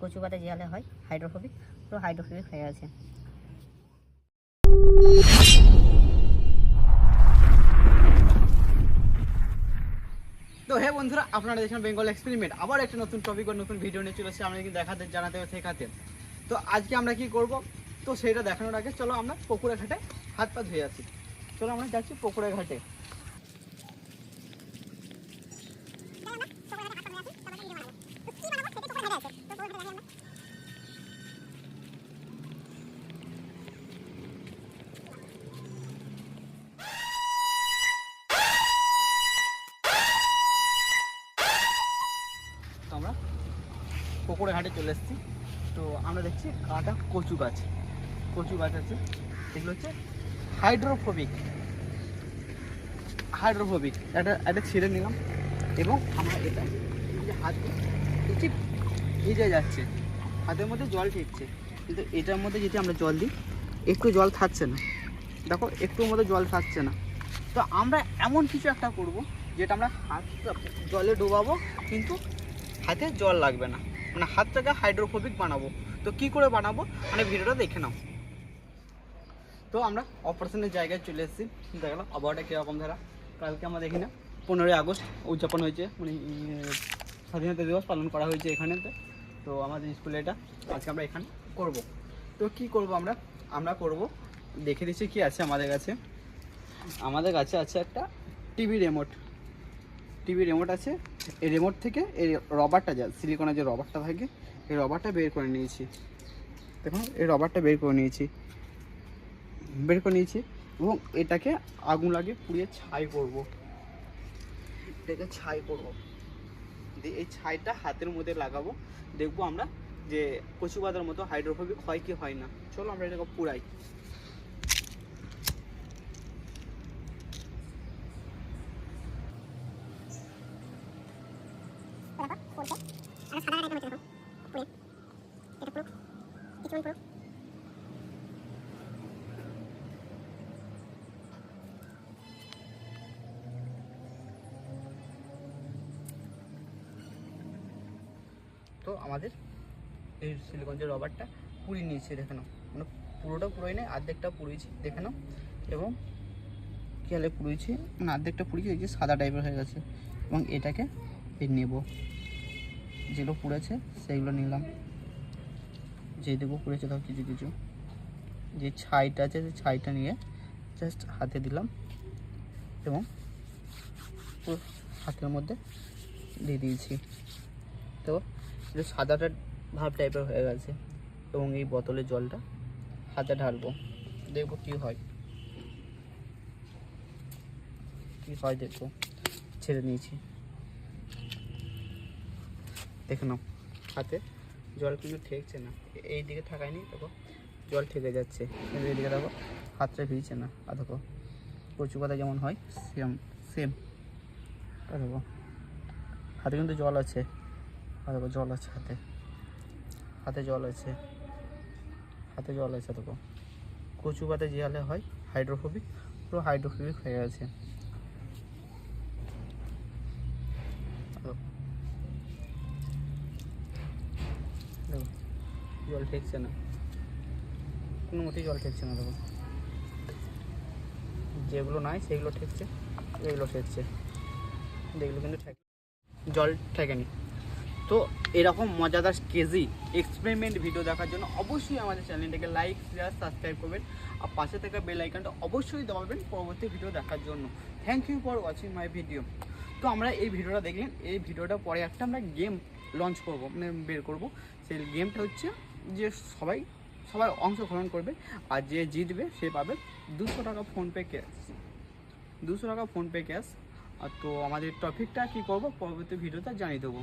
কচু পাতা হয় হাইড্রোফোবিক পুরো হাইড্রোফোবিক হয়ে গেছে। তো হে বন্ধুরা, আপনারা দেখছেন বেঙ্গল এক্সপেরিমেন্ট আবার একটা নতুন টপিক আর নতুন ভিডিও নিয়ে চলে এসেছি আমরা কিন্তু দেখাতে, জানাতে ও শেখাতে। তো আজকে আমরা কি করব? তো সেটা দেখানোর আগে চলো আমরা পুকুরে ঘাটে হাত পা ধুয়ে আছি চলো আমরা যাচ্ছি পুকুরে ঘাটে। পুকুরে ঘাটে চলে এসেছি। তো আমরা দেখছি কাটা কচু গাছ। কচু গাছ আছে। এগুলো হচ্ছে হাইড্রোফোবিক। হাইড্রোফোবিক। একটা একটা ছিঁড়ে নিলাম। এবং আমরা এটা যে হাত দেখছি ভিজে যাচ্ছে। হাতের মধ্যে জল ঠিকছে কিন্তু এটার মধ্যে যদি আমরা জল দিই, একটু জল থাকছে না। দেখো একটু মধ্যে জল থাকছে না। তো আমরা এমন কিছু একটা করব, যেটা আমরা হাতটা জলে ডোবাবো, কিন্তু হাতে জল লাগবে না। মানে হাতটাকে হাইড্রোফোবিক বানাবো। তো কি করে বানাবো? মানে ভিডিওটা দেখে নাও। তো আমরা অপারেশনের জায়গায় চলে এসেছি। দেখলাম আবহাওয়াটা কীরকম ধারা। কালকে আমরা দেখি না। পনেরোই আগস্ট উদযাপন হয়েছে। মানে স্বাধীনতা দিবস পালন করা হয়েছে এখানেতে। তো আমাদের স্কুলে এটা আজকে আমরা এখানে করব। তো কি করব আমরা? আমরা করব, দেখে দিচ্ছি কি আছে আমাদের কাছে। আমাদের কাছে আছে একটা টিভি রিমোট টিভি রিমোট আছে। এই রিমোট থেকে এই রবারটা যা সিলিকনের যে রবারটা থাকে, এই রবারটা বের করে নিয়েছি। দেখুন, এই রবারটা বের করে নিয়েছি। বের করে নিয়েছি এবং এটাকে আগুন লাগিয়ে পুড়িয়ে ছাই করব। এটাকে ছাই করব। দিয়ে এই ছাইটা হাতের মধ্যে লাগাবো। দেখব আমরা যে কচু মতো হাইড্রোফোবিক হয় কি হয় না। চলো আমরা এটাকে তো আমাদের এই যে রবারটা পুড়িয়ে নিয়েছি, দেখে নাও। মানে পুরোটা পুরোই নেই অর্ধেকটা পুড়িয়েছি দেখে নাও। এবং হলে পুড়িয়েছি মানে অর্ধেকটা পুড়িয়েছি এই যে সাদা টাইপের হয়ে গেছে। এবং এটাকে নেব। যেগুলো পুড়েছে সেগুলো নিলাম। যে দেবো পুড়েছে তাও কিছু কিছু। যে ছাইটা আছে, সেই ছাইটা নিয়ে জাস্ট হাতে দিলাম এবং হাতের মধ্যে দিয়ে দিয়েছি। তো সাদাটা ভাব টাইপের হয়ে গেছে এবং এই বোতলের জলটা হাতে ঢালবো। দেখব কি হয়। কি হয় দেখব। ছেড়ে নিয়েছি দেখে নাও। হাতে। জল কিন্তু ঠেকছে না। এই দিকে ঠাকায়নি, দেখো। জল ঠেকে যাচ্ছে। এইদিকে দেখো, হাতটা ভিজছে না। আর দেখো কচু পাতা যেমন হয়, সেম সেম। দেখো, হাতে কিন্তু জল আছে। আর দেখো, জল আছে হাতে। হাতে জল আছে। হাতে জল আছে, দেখো। কচু পাতা জিয়ালে হয়, হাইড্রোফোবিক, পুরো হাইড্রোফোবিক হয়ে গেছে। জল ঠেকছে না। কোনো মতেই জল ঠেকছে না দেখো। যেগুলো নাই সেগুলো ঠেকছে, এগুলো ঠেকছে। যেগুলো কিন্তু ঠেক জল ঠেকেনি। তো এরকম মজাদার কেজি এক্সপেরিমেন্ট ভিডিও দেখার জন্য অবশ্যই আমাদের চ্যানেলটাকে লাইক শেয়ার সাবস্ক্রাইব করবেন। আর পাশে থাকা বেল আইকনটা অবশ্যই দবাবেন পরবর্তী ভিডিও দেখার জন্য। Thank you for watching my video তো আমরা এই ভিডিওটা দেখলেন। এই ভিডিওটা পরে একটা আমরা গেম লঞ্চ করব মানে বের করব। সেই গেমটা হচ্ছে যে সবাই সবাই অংশগ্রহণ করবে আর যে জিতবে সে পাবে দুশো টাকা ফোনপে ক্যাশ দুশো টাকা ফোনপে ক্যাশ আর তো আমাদের টপিকটা কী করব? পরবর্তী ভিডিওতে জানিয়ে দেবো।